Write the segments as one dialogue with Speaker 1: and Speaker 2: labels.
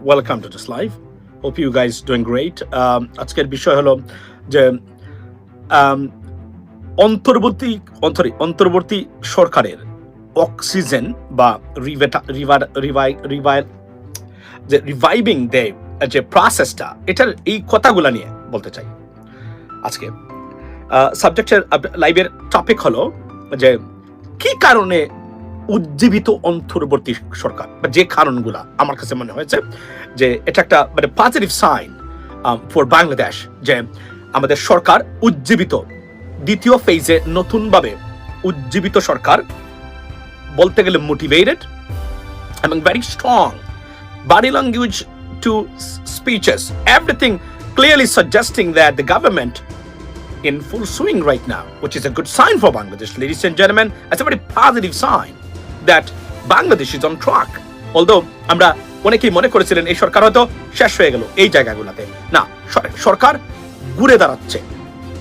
Speaker 1: welcome to this live. Hope you guys doing great. Um, আজকের বিষয় হলো যে um, অন্তর্বর্তী অন্তরি অন্তর্বর্তী সরকারের অক্সিজেন বা রিভেটা রিভার রিভাই রিভাই যে রিভাইভিং দে যে প্রসেসটা এটার এই কথাগুলো নিয়ে বলতে চাই আজকে সাবজেক্টের লাইভের টপিক হলো যে কি কারণে উজ্জীবিত অন্তর্বর্তী সরকার, বা যে কারণগুলা আমার কাছে মনে হয়েছে যে এটা একটা মানে পজিটিভ সাইন ফর বাংলাদেশ যে আমাদের সরকার উজ্জীবিত। দ্বিতীয় ফেজে নতুনভাবে উজ্জীবিত সরকার বলতে গেলে মোটিভেটেড এবং very strong body language to speeches everything clearly suggesting that the government in full swing right now which is a good sign for Bangladesh ladies and gentleman as a very positive sign that Bangladesh is on track. Although, আমরা অনেকেই মনে করেছিলেন এই সরকার হয়তো শেষ হয়ে গেল এই জায়গাগুলোতে। না সরকার ঘুরে দাঁড়াচ্ছে।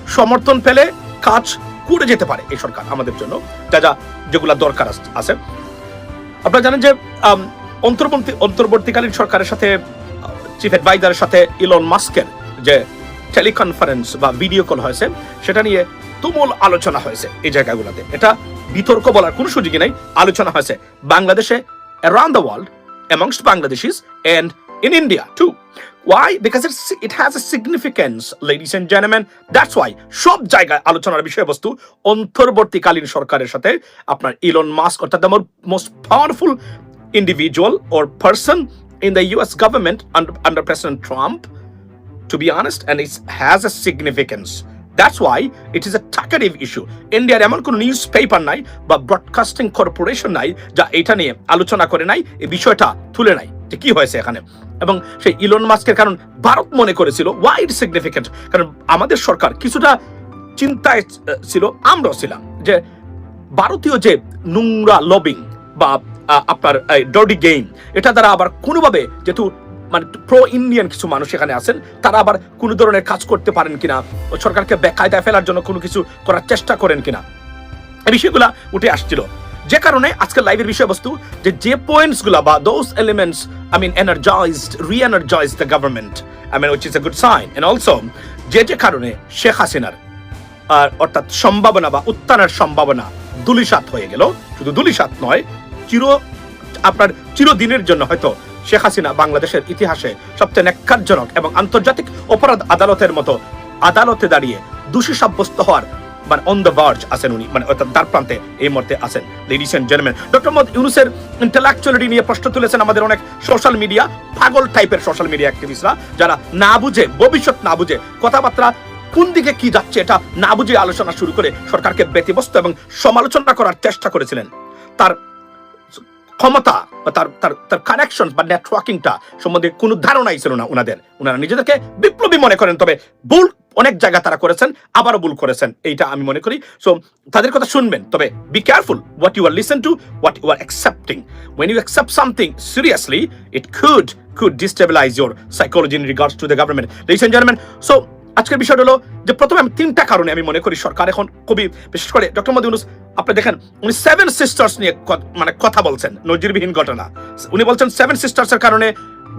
Speaker 1: সমর্থন পেলে কাজ করে যেতে পারে এই সরকার আমাদের জন্য। যা যা যেগুলা দরকার আছে। আপনারা জানেন যে অন্তর্বর্তী, অন্তর্বর্তীকালীন সরকারের সাথে চিফ অ্যাডভাইজারের সাথে ইলন মাস্কের যে টেলিকনফারেন্স বা ভিডিও কল হয়েছে, সেটা নিয়ে তুমুল আলোচনা হয়েছে এই জায়গাগুলোতে। এটা বিতর্ক বলার কোনো সুযোগই নেই আলোচনা হয়েছে বাংলাদেশে around the world amongst Bangladeshis and in India too. Why? Because it's, it has a significance, ladies and gentlemen. That's why সব জায়গায় আলোচনার বিষয়বস্তু অন্তর্বর্তীকালীন সরকারের সাথে আপনার ইলন মাস্ক অর্থাৎ the most powerful individual or person in the US government under, under President Trump, to be honest, and it has a That's why it is a talkative issue. ইন্ডিয়ার এমন কোনো নিউজ পেপার নাই বা broadcasting corporation নাই যা এটা নিয়ে আলোচনা করে নাই এই বিষয়টা তুলে নাই। যে কি হয়েছে এখানে? এবং সেই ইলন মাস্কের কারণ ভারত মনে করেছিল ওয়াইড সিগনিফিকেন্ট কারণ আমাদের সরকার কিছুটা চিন্তায় ছিল, আমরাও ছিলাম যে ভারতীয় যে নোংরা লবিং বা আপনার ডডি গেম এটা দ্বারা আবার কোনোভাবে যেহেতু মানে প্রো ইন্ডিয়ান কিছু মানুষ এখানে আছেন, তারা আবার কোনো ধরনের কাজ করতে পারেন কিনা সরকারকে বেকায়দায় ফেলার জন্য কোনো কিছু করার চেষ্টা করেন কিনা? এই বিষয়গুলা উঠে আসছিল। যে কারণে আজকের লাইভের বিষয়বস্তু, যে যে পয়েন্টসগুলা বা those elements I mean energised reenergise the government I mean which is a good sign and also যে যে কারণে শেখ হাসিনার, আর অর্থাৎ সম্ভাবনা বা উত্থানের সম্ভাবনা দুলিশাত হয়ে গেল, শুধু দুলিশাত নয়, চির, আপনার চিরদিনের জন্য হয়তো শেখ হাসিনা বাংলাদেশের ইতিহাসে সবচেয়ে ন্যাক্কারজনক এবং আন্তর্জাতিক অপরাধ আদালতের মতো আদালতে দাঁড়িয়ে দোষী সাব্যস্ত হওয়ার মানে অন দ্য ভার্জ আছেন উনি মানে অর্থাৎ দ্বার প্রান্তে এই মুহূর্তে আছেন। Ladies and gentleman doctor Mohammad ইউনুসের ইন্টেলেকচুয়ালিটি নিয়ে প্রশ্ন তুলেছেন আমাদের অনেক সোশ্যাল মিডিয়া পাগল টাইপের সোশ্যাল মিডিয়া অ্যাক্টিভিস্টরা যারা না বুঝে, ভবিষ্যৎ না বুঝে কথাবার্তা কোন দিকে কি যাচ্ছে এটা না বুঝে আলোচনা শুরু করে সরকারকে ব্যতিব্যস্ত এবং সমালোচনা করার চেষ্টা করেছিলেন। তার ক্ষমতা বা তার তার তার কানেকশন বা নেটওয়ার্কিংটা সম্বন্ধে কোনো ধারণাই ছিল না ওনাদের ওনারা নিজেদেরকে বিপ্লবী মনে করেন, তবে ভুল অনেক জায়গা তারা করেছেন, আবারও ভুল করেছেন, এইটা আমি মনে করি। সো তাদের কথা শুনবেন, তবে be careful what you are listen to what you are accepting when you accept something seriously it could could destabilise your psychology in regards to the government listen gentleman so আজকের বিষয়টা হলো যে প্রথমে আমি তিনটা কারণে আমি মনে করি সরকার এখন খুবই, বিশেষ করে ডক্টর মোদী ইউনুস, আপনি দেখেন, উনি সেভেন সিস্টার্স নিয়ে মানে কথা বলছেন, নজিরবিহীন ঘটনা। উনি বলছেন সেভেন সিস্টার্স এর কারণে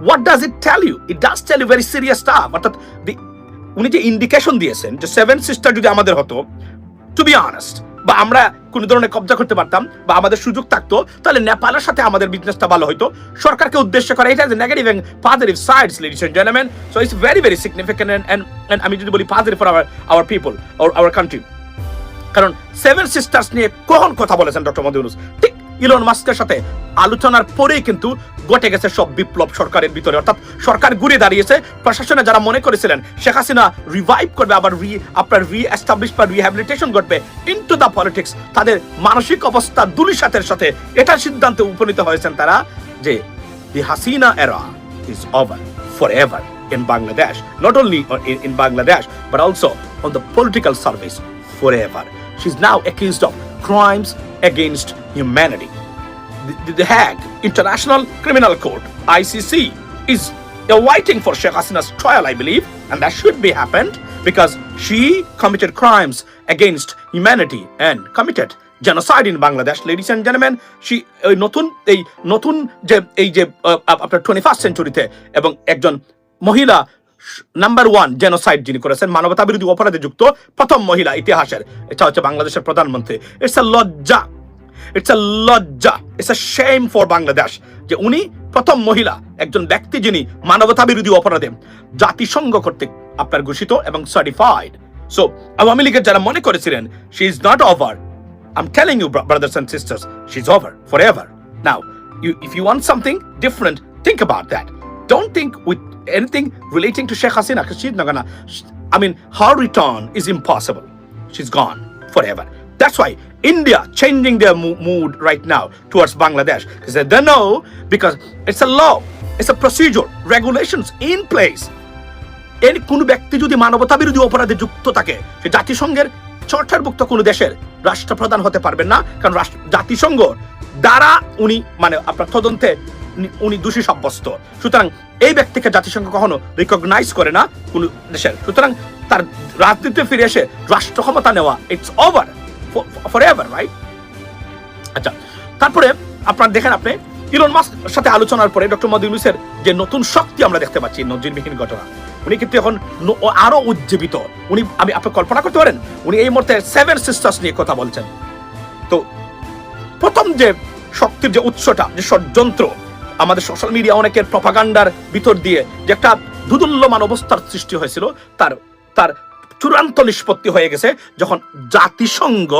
Speaker 1: what does it tell you it does tell you very serious stuff অর্থাৎ উনি যে ইন্ডিকেশন দিয়েছেন যে সেভেন সিস্টার যদি আমাদের হতো টু বি অনেস্ট বা আমরা কোনো ধরনের কবজা করতে পারতাম বা আমাদের সুযোগ থাকতো, তাহলে নেপালের সাথে আমাদের বিজনেসটা ভালো হইতো। সরকারকে উদ্দেশ্য করে এটা negative and positive sides ladies and gentleman so it's very very significant and আমি যদি বলি positive for our our people our country কারণ সেভেন সিস্টার্স নিয়ে কখন কথা বলেছেন ডক্টর মোদী ঠিক ইলন মাস্কের সাথে আলোচনার পরেই কিন্তু ঘটে গেছে সব বিপ্লব সরকারের ভিতরে। অর্থাৎ সরকার ঘুরে দাঁড়িয়েছে। প্রশাসনে যারা মনে করেছিলেন শেখ হাসিনা রিভাইভ করবে আবার রি আপনার রি এস্টাবলিশ বা রিহ্যাবিলিটেশন ঘটবে ইনটু দ্য পলিটিক্স তাদের মানসিক অবস্থা দুলিশাতের সাথে এটা সিদ্ধান্তে উপনীত হয়েছেন তারা যে the Hasina era is over for ever in Bangladesh, not only in, in Bangladesh, but also on the political surface forever. She's now accused of crimes against humanity. The, the, Hague International Criminal Court, ICC, is awaiting for Sheikh Hasina's trial, I believe, and that should be happened because she committed crimes against humanity and committed genocide in Bangladesh ladies and gentleman see ওই নতুন এই নতুন যে এই যে আপনার twenty first সেঞ্চুরিতে এবং একজন মহিলা নাম্বার ওয়ান জেনোসাইড যিনি করেছেন মানবতা বিরোধী অপরাধে যুক্ত প্রথম মহিলা ইতিহাসের। এটা হচ্ছে বাংলাদেশের প্রধানমন্ত্রী। ইটস এ লজ্জা। ইটস এ লজ্জা। It's a shame for Bangladesh যে উনি প্রথম মহিলা একজন ব্যক্তি যিনি মানবতা বিরোধী অপরাধে জাতিসংঘ কর্তৃক আপনার ঘোষিত এবং সার্টিফাইড সো আওয়ামী লীগের যারা মনে করেছিলেন she is not over I'm telling you, bro- brothers and sisters, she's over forever. Now, you, if you want something different, think about that. Don't think with anything relating to Sheikh Hasina, because she's not gonna. I mean, her return is impossible. She's gone forever. That's why India changing their mood right now towards Bangladesh because they know because it's a law, it's a procedure, regulations in place. এর কোনো ব্যক্তি যদি মানবতা বিরোধী অপরাধে যুক্ত থাকে সে জাতিসংঘের চর্চারভুক্ত কোনো দেশের রাষ্ট্রপ্রধান হতে পারবেন না কারণ জাতিসংঘ দ্বারা উনি মানে আপনার তদন্তে উনি দোষী সাব্যস্ত সুতরাং এই ব্যক্তিকে জাতিসংঘ কখনো রিকগনাইজ করে না কোনো দেশের। সুতরাং তার রাজনীতিতে ফিরে এসে রাষ্ট্র ক্ষমতা নেওয়া it's over for ever right আচ্ছা তারপরে আপনার দেখেন আপনি ইলন মাস্ক সাথে আলোচনার পরে ডক্টর মোদী ইউনুসের যে নতুন শক্তি আমরা দেখতে পাচ্ছি, নজিরবিহীন ঘটনা, উনি কিন্তু এখন আরও উজ্জীবিত। উনি, আমি আপনি কল্পনা করতে পারেন, উনি এই মুহূর্তে সেভেন সিস্টার্স নিয়ে কথা বলছেন। তো প্রথম যে শক্তির যে উৎসটা, যে ষড়যন্ত্র আমাদের সোশ্যাল মিডিয়া অনেকের প্রপাগান্ডার ভিতর দিয়ে যে একটা দুদুল্যমান অবস্থার সৃষ্টি হয়েছিল, তার তার চূড়ান্ত নিষ্পত্তি হয়ে গেছে যখন জাতিসংঘ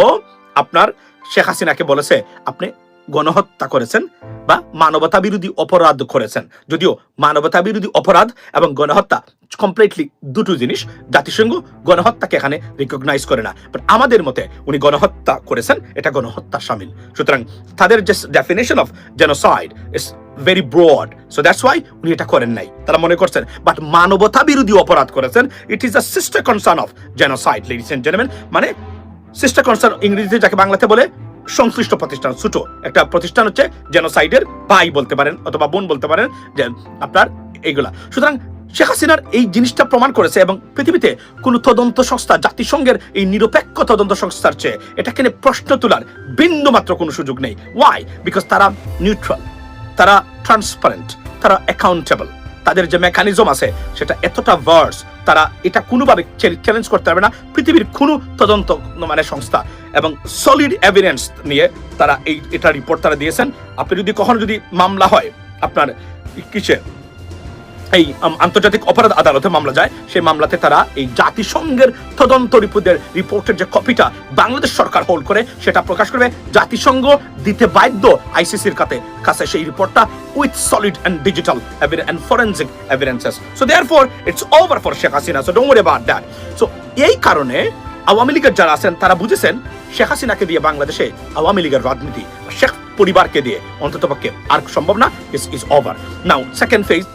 Speaker 1: আপনার শেখ হাসিনাকে বলেছে, আপনি গণহত্যা করেছেন বা মানবতা বিরোধী অপরাধ করেছেন। যদিও মানবতা বিরোধী অপরাধ এবং গণহত্যা কমপ্লিটলি দুটো জিনিস, জাতিসংঘ গণহত্যাকে এখানে রিকগনাইজ করে না। বাট আমাদের মতে উনি গণহত্যা করেছেন, এটা গণহত্যা সামিল। সুতরাং তাদের যে definition of genocide is very broad so that's why উনি এটা করেন নাই। তারা মনে করছেন বাট মানবতা বিরোধী অপরাধ করেছেন। It is a sister concern of genocide ladies and gentleman মানে সিস্টার কনসার্ন ইংরেজিতে যাকে বাংলাতে বলে সংশ্লিষ্ট প্রতিষ্ঠান ছোট একটা প্রতিষ্ঠান হচ্ছে জেনোসাইডের ভাই বলতে পারেন অথবা বোন বলতে পারেন যে আপনার এইগুলা। সুতরাং শেখ হাসিনার এই জিনিসটা প্রমাণ করেছে এবং পৃথিবীতে কোনো তদন্ত সংস্থা, জাতিসংঘের এই নিরপেক্ষ তদন্ত সংস্থার চেয়ে এটাকে প্রশ্ন তোলার বিন্দু মাত্র কোনো সুযোগ নেই। ওয়াই বিকজ তারা নিউট্রাল তারা ট্রান্সপারেন্ট তারা অ্যাকাউন্টেবল তাদের যে মেকানিজম আছে, সেটা এতটা ভার্স তারা এটা কোনোভাবে চ্যালেঞ্জ করতে পারবে না। পৃথিবীর কোনো তদন্ত মানে সংস্থা এবং সলিড এভিডেন্স নিয়ে তারা এই, এটা রিপোর্ট তারা দিয়েছেন। আপনি যদি কখনো যদি মামলা হয় আপনার কিসে? এই আন্তর্জাতিক অপরাধ আদালতে মামলা যায়। সেই মামলাতে তারা এই জাতিসংঘের তদন্ত রিপোর্টের রিপোর্টের যে কপিটা বাংলাদেশ সরকার হোল্ড করে, সেটা প্রকাশ করবে। জাতিসংঘ দিতে বাধ্য আইসিসির কাছে কাছে সেই রিপোর্টটা with solid and digital and forensic evidences. So therefore it's over for Sheikh Hasina so don't worry about that so এই কারণে আওয়ামী লীগের যারা আছেন, তারা বুঝেছেন শেখ হাসিনাকে দিয়ে বাংলাদেশে আওয়ামী লীগের রাজনীতি শেখ পরিবারকে দিয়ে অন্তত পক্ষে আর সম্ভব না is is over now second phase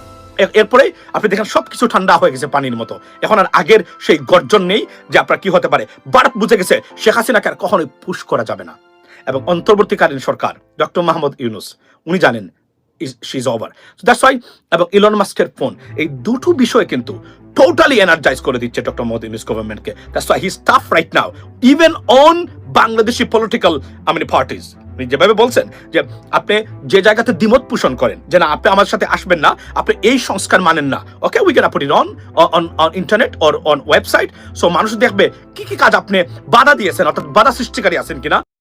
Speaker 1: এরপরে আপনি দেখেন সবকিছু ঠান্ডা হয়ে গেছে পানির মতো। এখন আর আগের সেই গর্জন নেই যে আপনার কি হতে পারে। ভারত বুঝে গেছে, শেখ হাসিনাকে আর কখনোই পুশ করা যাবে না। এবং অন্তর্বর্তীকালীন সরকার ডক্টর মাহমুদ ইউনুস, উনি জানেন ইজ ওভার দ্যাটস ওয়াই এবং ইলন মাস্কের ফোন এই দুটো বিষয় কিন্তু টোটালি এনার্জাইজ করে দিচ্ছে ডক্টর মোদী ইউনুস গভর্নমেন্টকে that's why he staff right now even on Bangladeshi political মানে পার্টিস যেভাবে বলছেন যে আপনি যে জায়গাতে দ্বিমত পোষণ করেন যে না, আপনি আমার সাথে আসবেন না, আপনি এই সংস্কার মানেন না। Okay we can it on on on internet or on website so মানুষ দেখবে কি কি কাজ আপনি বাধা দিয়েছেন, অর্থাৎ বাধা সৃষ্টিকারী আছেন কিনা।